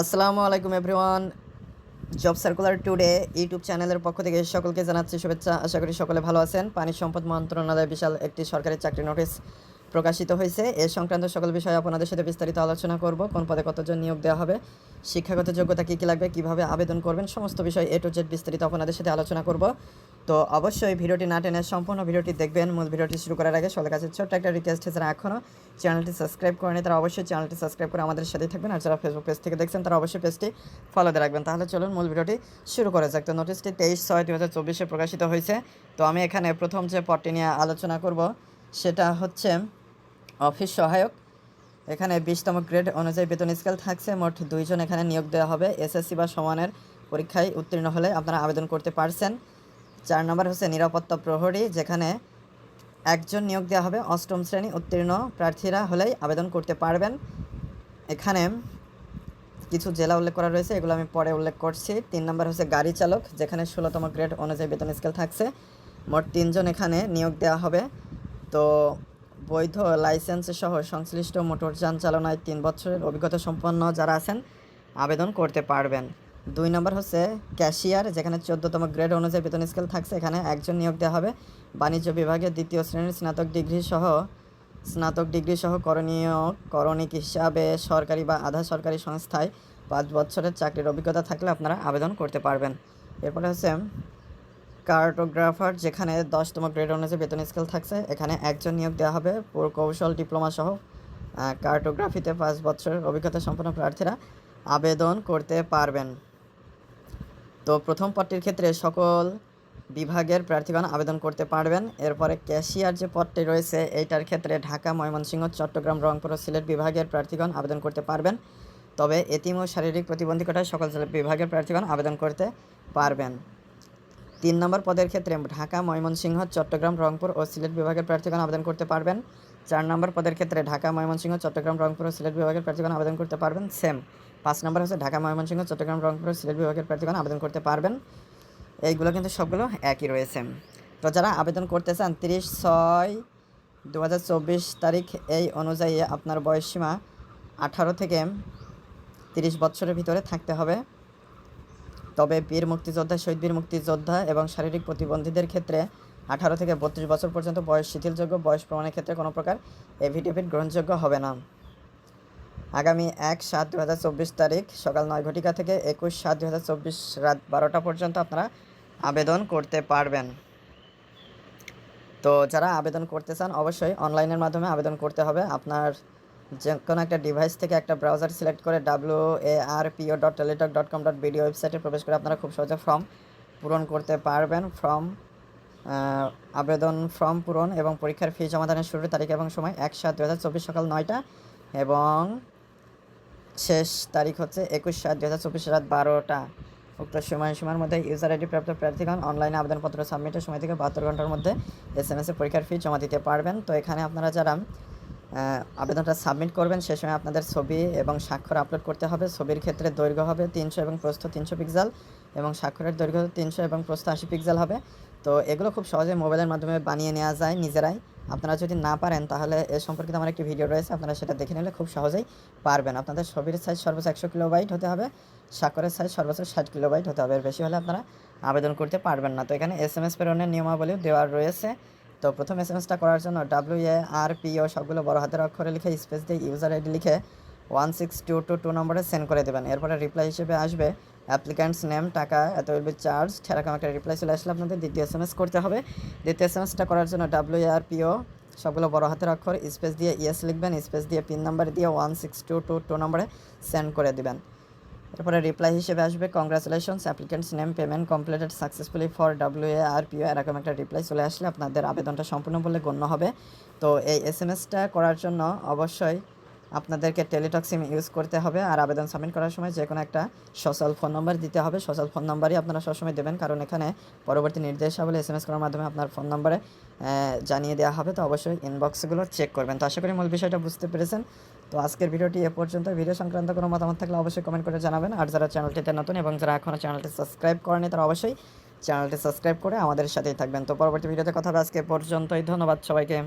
আসসালামু আলাইকুম everyone. Job circular today YouTube চ্যানেলের পক্ষ থেকে সকলকে জানাচ্ছি শুভেচ্ছা। আশা করি সকলে ভালো আছেন। পানি সম্পদ মন্ত্রণালয়ে বিশাল একটি সরকারি চাকরি নোটিশ প্রকাশিত হয়েছে। এ সংক্রান্ত সকল বিষয়ে আপনাদের সাথে বিস্তারিত আলোচনা করব, কোন পদে কতজন নিয়োগ দেওয়া হবে, শিক্ষাগত যোগ্যতা কী কী লাগবে, কীভাবে আবেদন করবেন, সমস্ত বিষয় এ টু জেড বিস্তারিত আপনাদের সাথে আলোচনা করব। তো অবশ্যই ভিডিওটি না টেনে সম্পূর্ণ ভিডিওটি দেখবেন। মূল ভিডিওটি শুরু করার আগে সবার কাছে ছোট্ট একটা রিকোয়েস্ট যারা এখনও চ্যানেলটি সাবস্ক্রাইব করেনি, তারা অবশ্যই চ্যানেলটি সাবস্ক্রাইব করে আমাদের সাথেই থাকবেন। আর যারা ফেসবুক পেজ থেকে দেখছেন, তারা অবশ্যই পেজটি ফলো দিয়ে রাখবেন। তাহলে চলুন মূল ভিডিওটি শুরু করা যাক। তো নোটিশটি তেইশ ছয় দু হাজার চব্বিশে প্রকাশিত হয়েছে। তো আমি এখানে প্রথম যে পদটি নিয়ে আলোচনা করব, সেটা হচ্ছে অফিস সহায়ক। এখানে বিশতম গ্রেড অনুযায়ী বেতন স্কেল থাকছে। মোট দুইজন এখানে নিয়োগ দেওয়া হবে। এসএসসি বা সমানের পরীক্ষায় উত্তীর্ণ হলে আপনারা আবেদন করতে পারছেন। চার নম্বর হচ্ছে নিরাপত্তা প্রহরী, যেখানে একজন নিয়োগ দেওয়া হবে। অষ্টম শ্রেণি উত্তীর্ণ প্রার্থীরা হলেই আবেদন করতে পারবেন। এখানে কিছু জেলা উল্লেখ করা রয়েছে, এগুলো আমি পরে উল্লেখ করছি। তিন নম্বর হচ্ছে গাড়ি চালক, যেখানে ষোলোতম গ্রেড অনুযায়ী বেতন স্কেল থাকছে। মোট তিনজন এখানে নিয়োগ দেওয়া হবে। তো বৈধ লাইসেন্স সহ সংশ্লিষ্ট মোটরযান চালনায় তিন বছরের অভিজ্ঞতা সম্পন্ন যারা আছেন, আবেদন করতে পারবেন। দুই নম্বর হচ্ছে ক্যাশিয়ার, যেখানে চোদ্দতম গ্রেড অনুযায়ী বেতন স্কেল থাকছে। এখানে একজন নিয়োগ দেওয়া হবে। বাণিজ্য বিভাগের দ্বিতীয় শ্রেণির স্নাতক ডিগ্রি সহ, স্নাতক ডিগ্রি সহ করণীয়, করণিক হিসাবে সরকারি বা আধা সরকারি সংস্থায় পাঁচ বছরের চাকরির অভিজ্ঞতা থাকলে আপনারা আবেদন করতে পারবেন। এরপরে হচ্ছে কার্টোগ্রাফার, যেখানে দশতম গ্রেড অনুযায়ী বেতন স্কেল থাকছে। এখানে একজন নিয়োগ দেওয়া হবে। কৌশল ডিপ্লোমা সহ কার্টোগ্রাফিতে পাঁচ বছরের অভিজ্ঞতা সম্পন্ন প্রার্থীরা আবেদন করতে পারবেন। তো প্রথম পদটির ক্ষেত্রে সকল বিভাগের প্রার্থীগণ আবেদন করতে পারবেন। এরপরে ক্যাশিয়ার যে পদটি রয়েছে, এইটার ক্ষেত্রে ঢাকা, ময়মনসিংহ, চট্টগ্রাম, রংপুর সিলেট বিভাগের প্রার্থীগণ আবেদন করতে পারবেন। তবে এতিম ও শারীরিক প্রতিবন্ধকতায় সকল বিভাগের প্রার্থীগণ আবেদন করতে পারবেন। তিন নম্বর পদের ক্ষেত্রে ঢাকা, ময়মনসিংহ, চট্টগ্রাম, রংপুর ও সিলেট বিভাগের প্রার্থীগণ আবেদন করতে পারবেন। চার নম্বর পদের ক্ষেত্রে ঢাকা, ময়মনসিংহ, চট্টগ্রাম, রংপুর ও সিলেট বিভাগের প্রার্থীগণ আবেদন করতে পারবেন। সেম। পাঁচ নম্বর হচ্ছে ঢাকা, ময়মনসিংহ, চট্টগ্রাম, রংপুর ও সিলেট বিভাগের প্রার্থীগণ আবেদন করতে পারবেন। এইগুলো কিন্তু সবগুলো একই রয়েছে। তো যারা আবেদন করতে চান, তিরিশ ছয় দু তারিখ এই অনুযায়ী আপনার বয়সসীমা আঠারো থেকে তিরিশ বছরের ভিতরে থাকতে হবে। তবে বীর মুক্তিযোদ্ধা, শহীদ বীর মুক্তিযোদ্ধা এবং শারীরিক প্রতিবন্ধীদের ক্ষেত্রে আঠারো থেকে বত্রিশ বছর পর্যন্ত বয়স, শিথিলযোগ্য বয়স প্রমাণের ক্ষেত্রে কোনো প্রকার এভিডেভিট গ্রহণযোগ্য হবে না। আগামী এক সাত দু হাজার চব্বিশ তারিখ সকাল নয় ঘটিকা থেকে একুশ সাত দু হাজার চব্বিশ রাত বারোটা পর্যন্ত আপনারা আবেদন করতে পারবেন। তো যারা আবেদন করতে চান, অবশ্যই অনলাইনের মাধ্যমে আবেদন করতে হবে। আপনার যে কোনো একটা ডিভাইস থেকে একটা ব্রাউজার সিলেক্ট করে W A R PO dot Teletalk dot com dot BDO ওয়েবসাইটে প্রবেশ করে আপনারা খুব সহজে ফর্ম পূরণ করতে পারবেন। ফর্ম আবেদন ফর্ম পূরণ এবং পরীক্ষার ফি জমাদানের শুরুর তারিখ এবং সময় এক সাত দু হাজার চব্বিশ সকাল নয়টা এবং শেষ তারিখ হচ্ছে একুশ সাত দু হাজার চব্বিশ রাত বারোটা। উক্ত সময়সীমার মধ্যে ইউজার আইডি প্রাপ্ত প্রার্থীগণ অনলাইনে আবেদনপত্র সাবমিটের সময় থেকে বাহাত্তর ঘণ্টার মধ্যে এস এম এসে পরীক্ষার ফি জমা দিতে পারবেন। তো এখানে আপনারা যারা আবেদনটা সাবমিট করবেন, সে সময় আপনাদের ছবি এবং স্বাক্ষর আপলোড করতে হবে। ছবির ক্ষেত্রে দৈর্ঘ্য হবে তিনশো এবং প্রস্থ তিনশো পিক্সেল এবং স্বাক্ষরের দৈর্ঘ্য তিনশো এবং প্রস্থ আশি পিক্সেল হবে। তো এগুলো খুব সহজে মোবাইলের মাধ্যমে বানিয়ে নেওয়া যায় নিজেরাই। আপনারা যদি না পারেন, তাহলে এ সম্পর্কিত আমার একটি ভিডিও রয়েছে, আপনারা সেটা দেখে নিলে খুব সহজেই পারবেন। আপনাদের ছবির সাইজ সর্বোচ্চ একশো কিলো কিলোবাইট হতে হবে, স্বাক্ষরের সাইজ সর্বোচ্চ ষাট কিলো কিলোবাইট হতে হবে। এর বেশি হলে আপনারা আবেদন করতে পারবেন না। তো এখানে এস এম এস প্রেরণের নিয়মাবলী দেওয়া রয়েছে। তো প্রথম এস এম এসটা করার জন্য ডাব্লিউ এ আর পি ও সবগুলো বড় হাতের অক্ষরে লিখে স্পেস দিয়ে ইউজার আইডি লিখে one six two two two নম্বরে সেন্ড করে দেবেন। এরপরে রিপ্লাই হিসেবে আসবে অ্যাপ্লিক্যান্টস নেম টাকা, এত উইল চার্জ সেরকম একটা রিপ্লাই চলে আসলে আপনাদের দ্বিতীয় এস এম এস করতে হবে। দ্বিতীয় এস এম এসটা করার জন্য ডাব্লিউ আর পি ও সবগুলো বড় হাতের অক্ষর স্পেস দিয়ে ইয়েস লিখবেন স্পেস দিয়ে পিন নাম্বার দিয়ে one six two two two নম্বরে সেন্ড করে দেবেন। এরপরে রিপ্লাই হিসেবে আসবে congratulations applicant's name payment completed successfully for W A R PO এরকম একটা রিপ্লাই চলে আসলে আপনাদের আবেদনটা সম্পূর্ণ বলে গণ্য হবে। তো এই এস এম এসটা করার জন্য অবশ্যই আপনাদেরকে টেলিটক সিম ইউজ করতে হবে আর আবেদন সাবমিট করার সময় যে কোনো একটা সোশ্যাল ফোন নম্বর দিতে হবে। সোশ্যাল ফোন নম্বরই আপনারা সবসময় দেবেন কারণ এখানে পরবর্তী নির্দেশাবলী এস এম এস করার মাধ্যমে আপনার ফোন নম্বরে জানিয়ে দেওয়া হবে। তো অবশ্যই ইনবক্সগুলো চেক করবেন। তো আশা করি মূল বিষয়টা বুঝতে পেরেছেন। তো আজকের ভিডিওটি এ পর্যন্ত। ভিডিও সংক্রান্ত কোনো মতামত থাকলে অবশ্যই কমেন্ট করে জানাবেন। আর যারা চ্যানেলটিতে নতুন এবং যারা এখনও চ্যানেলটি সাবস্ক্রাইব করেনি তারা অবশ্যই চ্যানেলটি সাবস্ক্রাইব করে আমাদের সাথেই থাকবেন। তো পরবর্তী ভিডিওতে কথা হবে আজকে পর্যন্তই। ধন্যবাদ সবাইকে।